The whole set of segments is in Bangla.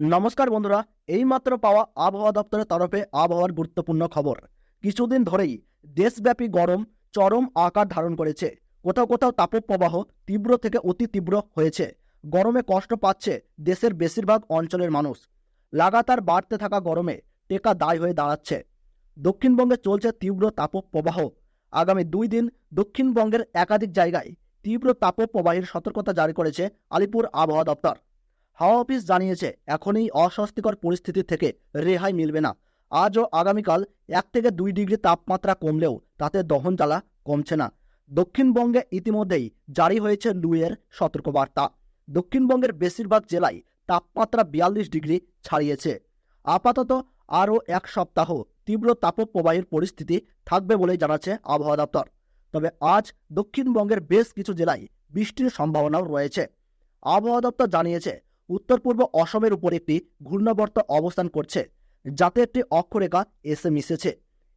নমস্কার বন্ধুরা, এইমাত্র পাওয়া আবহাওয়া দপ্তরের তরফে আবহাওয়ার গুরুত্বপূর্ণ খবর। কিছুদিন ধরেই দেশব্যাপী গরম, চরম আকার ধারণ করেছে। কোথাও কোথাও তাপপ্রবাহ তীব্র থেকে অতি তীব্র হয়েছে। গরমে কষ্ট পাচ্ছে দেশের বেশিরভাগ অঞ্চলের মানুষ। লাগাতার বাড়তে থাকা গরমে টেকা দায় হয়ে দাঁড়াচ্ছে। দক্ষিণবঙ্গে চলছে তীব্র তাপপ্রবাহ। আগামী দুই দিন দক্ষিণবঙ্গের একাধিক জায়গায় তীব্র তাপপ্রবাহের সতর্কতা জারি করেছে আলিপুর আবহাওয়া দপ্তর। হাওয়া অফিস জানিয়েছে এখন এই অস্বস্তিকর পরিস্থিতি থেকে রেহাই মিলবে না। আজ ও আগামীকাল এক থেকে দুই ডিগ্রি তাপমাত্রা কমলেও তাতে দহন জ্বালা কমছে না। দক্ষিণবঙ্গে ইতিমধ্যেই জারি হয়েছে লুয়ের সতর্কবার্তা। দক্ষিণবঙ্গের বেশিরভাগ জেলায় তাপমাত্রা বিয়াল্লিশ ডিগ্রি ছাড়িয়েছে। আপাতত আরও এক সপ্তাহ তীব্র তাপপ্রবাহের পরিস্থিতি থাকবে বলেই জানাচ্ছে আবহাওয়া দপ্তর। তবে আজ দক্ষিণবঙ্গের বেশ কিছু জেলায় বৃষ্টির সম্ভাবনাও রয়েছে। আবহাওয়া দপ্তর জানিয়েছে উত্তর পূর্ব অসমের উপর একটি ঘূর্ণাবর্ত অবস্থান করছে, যাতে একটি অক্ষরেখা এসে মিশেছে।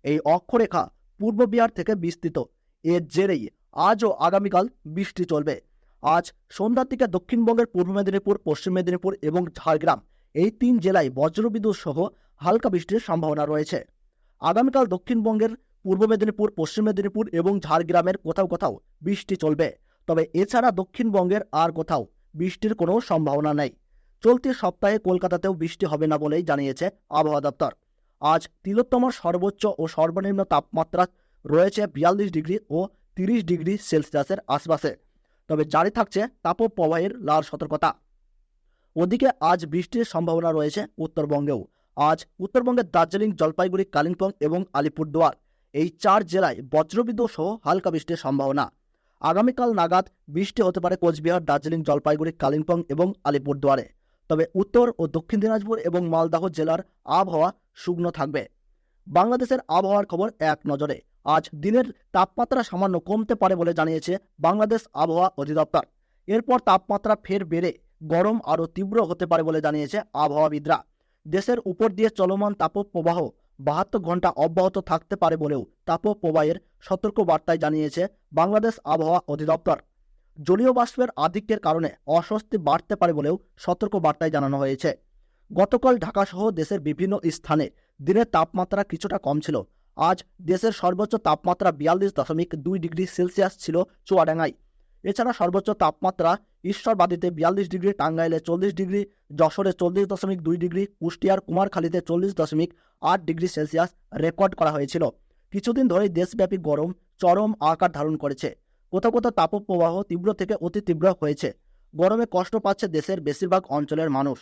এই অক্ষরেখা পূর্ব বিহার থেকে বিস্তৃত। এর জেরেই আজ ও আগামীকাল বৃষ্টি চলবে। আজ সন্ধ্যার দিকে দক্ষিণবঙ্গের পূর্ব মেদিনীপুর, পশ্চিম মেদিনীপুর এবং ঝাড়গ্রাম এই তিন জেলায় বজ্রবিদ্যুৎ সহ হালকা বৃষ্টির সম্ভাবনা রয়েছে। আগামীকাল দক্ষিণবঙ্গের পূর্ব মেদিনীপুর, পশ্চিম মেদিনীপুর এবং ঝাড়গ্রামের কোথাও কোথাও বৃষ্টি চলবে। তবে এছাড়া দক্ষিণবঙ্গের আর কোথাও বৃষ্টির কোনো সম্ভাবনা নেই। চলতি সপ্তাহে কলকাতাতেও বৃষ্টি হবে না বলেই জানিয়েছে আবহাওয়া দপ্তর। আজ তিলোত্তম সর্বোচ্চ ও সর্বনিম্ন তাপমাত্রা রয়েছে বিয়াল্লিশ ডিগ্রি ও তিরিশ ডিগ্রি সেলসিয়াসের আশপাশে। তবে জারি থাকছে তাপপ্রবাহের লাল সতর্কতা। ওদিকে আজ বৃষ্টির সম্ভাবনা রয়েছে উত্তরবঙ্গেও। আজ উত্তরবঙ্গের দার্জিলিং, জলপাইগুড়ি, কালিম্পং এবং আলিপুরদুয়ার। এই চার জেলায় বজ্রবিদ্যুৎ সহ হালকা বৃষ্টির সম্ভাবনা। আগামীকাল নাগাদ বৃষ্টি হতে পারে কোচবিহার, দার্জিলিং, জলপাইগুড়ি, কালিম্পং এবং আলিপুরদুয়ারে। তবে উত্তর ও দক্ষিণ দিনাজপুর এবং মালদাহ জেলার আবহাওয়া শুকনো থাকবে। বাংলাদেশের আবহাওয়ার খবর এক নজরে। আজ দিনের তাপমাত্রা সামান্য কমতে পারে বলে জানিয়েছে বাংলাদেশ আবহাওয়া অধিদপ্তর। এরপর তাপমাত্রা ফের বেড়ে, গরম আরও তীব্র হতে পারে বলে জানিয়েছে আবহাওয়াবিদরা। দেশের উপর দিয়ে চলমান তাপপ্রবাহ বাহাত্তর ঘণ্টা অব্যাহত থাকতে পারে বলেও তাপপ্রবাহের সতর্ক বার্তায় জানিয়েছে বাংলাদেশ আবহাওয়া অধিদপ্তর। জলীয় বাষ্পের আধিক্যের কারণে অস্বস্তি বাড়তে পারে বলেও সতর্ক বার্তায় জানানো হয়েছে। গতকাল ঢাকাসহ দেশের বিভিন্ন স্থানে দিনের তাপমাত্রা কিছুটা কম ছিল। আজ দেশের সর্বোচ্চ তাপমাত্রা বিয়াল্লিশ দশমিক দুই ডিগ্রি সেলসিয়াস ছিল চুয়াডাঙ্গায়। এছাড়া সর্বোচ্চ তাপমাত্রা ঈশ্বরবাদীতে বিয়াল্লিশ ডিগ্রি, টাঙ্গাইলে চল্লিশ ডিগ্রি, যশোরে চল্লিশ দশমিক দুই ডিগ্রি, কুষ্টিয়ার কুমারখালীতে চল্লিশ দশমিক আট ডিগ্রি সেলসিয়াস রেকর্ড করা হয়েছিল। কিছুদিন ধরেই দেশব্যাপী গরম, চরম আকার ধারণ করেছে। কোথাও কোথাও তাপপ্রবাহ তীব্র থেকে অতি তীব্র হয়েছে। গরমে কষ্ট পাচ্ছে দেশের বেশিরভাগ অঞ্চলের মানুষ।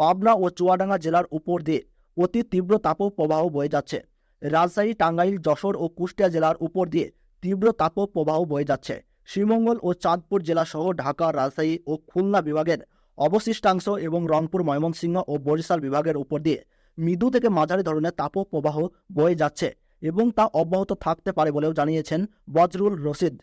পাবনা ও চুয়াডাঙ্গা জেলার উপর দিয়ে অতি তীব্র তাপপ্রবাহ বয়ে যাচ্ছে। রাজশাহী, টাঙ্গাইল, যশোর ও কুষ্টিয়া জেলার উপর দিয়ে তীব্র তাপপ্রবাহ বয়ে যাচ্ছে। শ্রীমঙ্গল ও চাঁদপুর জেলা সহ ঢাকা, রাজশাহী ও খুলনা বিভাগের অবশিষ্টাংশ এবং রংপুর, ময়মনসিংহ ও বরিশাল বিভাগের উপর দিয়ে মৃদু থেকে মাঝারি ধরনের তাপপ্রবাহ বয়ে যাচ্ছে এবং তা অব্যাহত থাকতে পারে বলেও জানিয়েছেন বজরুল রশিদ।